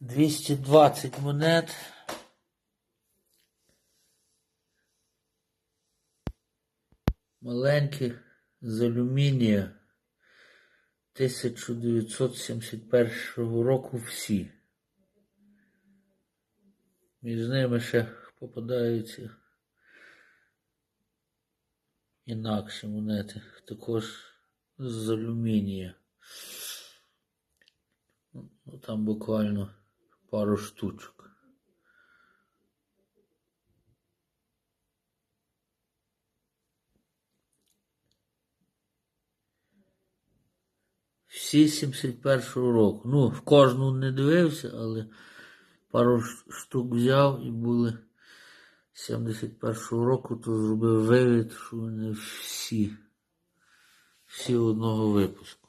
220 монет. Маленькі з алюмінія 1971 року всі. Між ними ще попадаються інакші монети, також з алюмінія. Ну, там буквально пару штучок. Всі 71-го року. Ну, в кожну не дивився, але пару штук взяв і були 71-го року, то зробив вивід, що вони всі, всі одного випуску.